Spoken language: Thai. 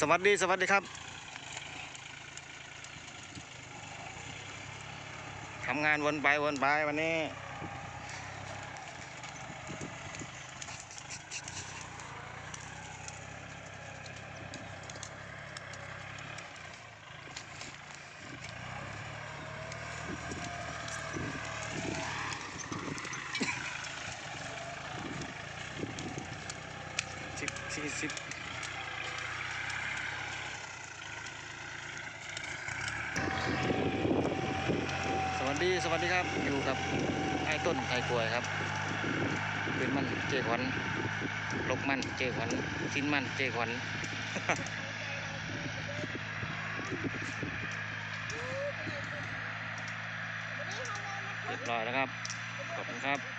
สวัสดีสวัสดีครับทำงานวนไปวนไปวันนี้ สิบสี่สิบ สวัสดีครับ อยู่กับไอ้ต้นไอ้กล้วยครับเป็นมันเจขวัญลกมันเจขวัญชิ้นมันเจขวัญเรียบร้อยแล้วครับ ขอบคุณครับ